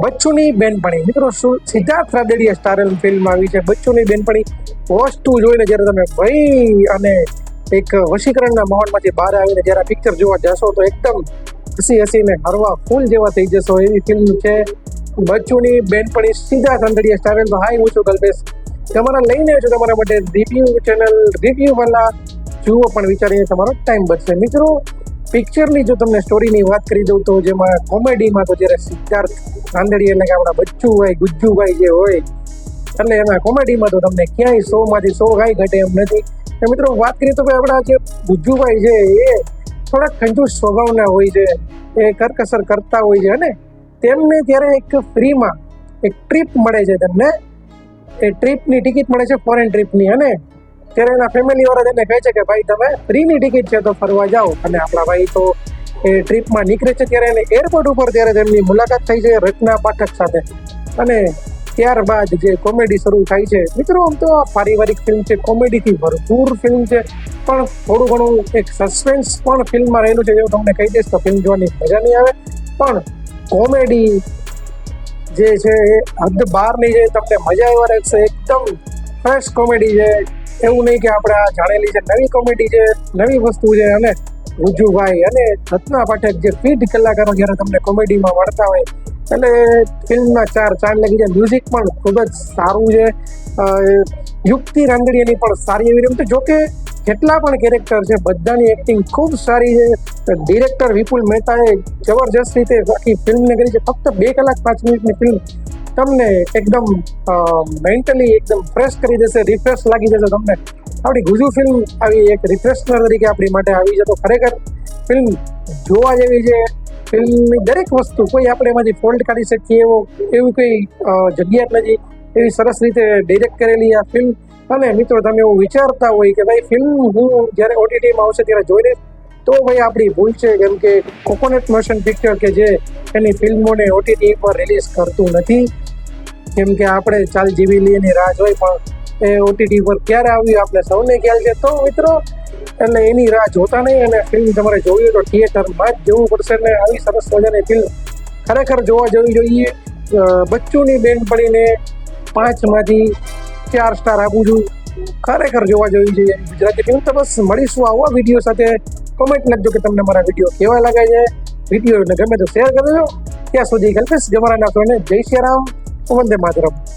બચ્ચુની બેનપણી. મિત્રો સિદ્ધાર્થ રાદડિયા સ્ટારેલ ફિલ્મ આવી છે. બચ્ચુની બેનપણી વસ્તુ જોઈને જ્યારે તમે ભય અને એક વશીકરણના માહોલમાંથી બહાર આવીને જ્યારે પિક્ચર જોવા જશો તો એકદમ હસી હસીને હરવા ફૂલ જેવા થઈ જશો એવી ફિલ્મ છે. બચ્ચુની બેનપણી સિદ્ધાર્થ રાદડિયા સ્ટારેલ તો હાય, હું છું કલ્પેશ. તમારા લઈને આવ્યો તમારા માટે રિવ્યુ ચેનલ રિવ્યુ વાલા જુઓ પણ વિચારીને તમારો ટાઈમ બચશે. મિત્રો પિક્ચરની જો તમને સ્ટોરીની વાત કરી દઉં તો જેમાં કોમેડીમાં તો જ્યારે સિદ્ધાર્થ રાંદડી એટલે કે આપણા બચ્ચુભાઈ, ગુજ્જુભાઈ જે હોય, એટલે એના કોમેડીમાં તો તમને ક્યાંય સો માંથી સો કાંઈ ઘટે એમ નથી. મિત્રો, વાત કરીએ તો ભાઈ આપણા જે ગુજ્જુભાઈ છે, એ થોડાક કંજૂસ સ્વભાવના હોય છે, એ કરકસર કરતા હોય છે, અને તેમને ત્યારે એક ફ્રીમાં એક ટ્રીપ મળે છે તેમને. એ ટ્રીપની ટિકિટ મળે છે ફોરેન ટ્રીપની અને ત્યારે એના ફેમિલી વાળા એને કહે છે કે, ભાઈ, તમે ફ્રીની ટિકિટ છે તો ફરવા જાઓ. અને આપણા ભાઈ તો એ ટ્રીપમાં નીકળે છે ત્યારે એને એરપોર્ટ ઉપર ત્યારે તેમની મુલાકાત થઈ છે રચના પાઠક સાથે. અને ત્યારબાદ જે કોમેડી શરૂ થાય છે, મિત્રો, આમ તો આ પારિવારિક ફિલ્મ છે કોમેડીથી ભરપૂર ફિલ્મ છે, પણ થોડું ઘણું એક સસ્પેન્સ પણ ફિલ્મમાં રહેલું છે, એવું તમને કહી દઈશ તો ફિલ્મ જોવાની મજા નહીં આવે. પણ કોમેડી જે છે એ હદ બહારની છે, તમને મજા એવા રહેશે એકદમ ફ્રેશ કોમેડી છે. એવું નહીં કે આપણે આ જાણેલી છે નવી કોમેડી છે, નવી વસ્તુ છે અને રુજુભાઈ અને રત્ના પાઠક જે પીઢ કલાકારો જ્યારે તમને કોમેડીમાં મળતા હોય એટલે ફિલ્મના ચાર ચાંદ લાગી જાય મ્યુઝિક પણ ખૂબ જ સારું છે. યુક્તિ રાંદડીયાની પણ સારી એવી રમતો. જોકે જેટલા પણ કેરેક્ટર છે, બધાની એક્ટિંગ ખૂબ સારી છે. ડિરેક્ટર વિપુલ મહેતાએ જબરજસ્ત રીતે આખી ફિલ્મને કરી છે. ફક્ત બે કલાક પાંચ મિનિટની ફિલ્મ તમને એકદમ મેન્ટલી એકદમ ફ્રેશ કરી દેશે રિફ્રેશ લાગી જશે તમને. આપણી ગુજુ ફિલ્મ આવી એક રિફ્રેશનર તરીકે આપણી માટે આવી છે. તો ખરેખર ફિલ્મ જોવા જેવી છે. ફિલ્મની દરેક વસ્તુ કોઈ આપણે એમાંથી ફોલ્ટ કાઢી શકીએ એવો, એવી કોઈ જગ્યા નથી. એવી સરસ રીતે ડિરેક્ટ કરેલી આ ફિલ્મ અને મિત્રો, તમે એવું વિચારતા હોય કે ભાઈ ફિલ્મ હું જ્યારે ઓટીટીમાં આવશે ત્યારે જોઈ લઈશ તો ભાઈ આપણી ભૂલ છે. કેમ કે કોકોનટ મોશન પિક્ચર કે જે એની ફિલ્મોને ઓટીટી પર રિલીઝ કરતું નથી. કેમ કે આપણે ચાલ જીવી લઈએની રાહ જોઈ, પણ એ ઓટીટી પર ક્યારે આવ્યું આપણે સૌને ખ્યાલ છે. તો મિત્રો, એટલે એની રાહ જોતા નહીં અને ફિલ્મ તમારે જોવી તો થિયેટરમાં જ જવું પડશે ને આવી સરસ મજાની ફિલ્મ ખરેખર જોવા જવી જોઈએ. બચ્ચુની બેન પડીને પાંચમાંથી ચાર સ્ટાર આપું છું. ખરેખર જોવા જવી જોઈએ. ગુજરાતી ફિલ્મ તો બસ મળીશું આવા વીડિયો સાથે. કોમેન્ટ લખજો કે તમને મારા વીડિયો કેવા લાગે છે. વીડિયો ગમે તો શેર કરજો. ત્યાં સુધી કલ્પેશ ગમરાના સોને. જય શ્રી રામ. Vande Mataram.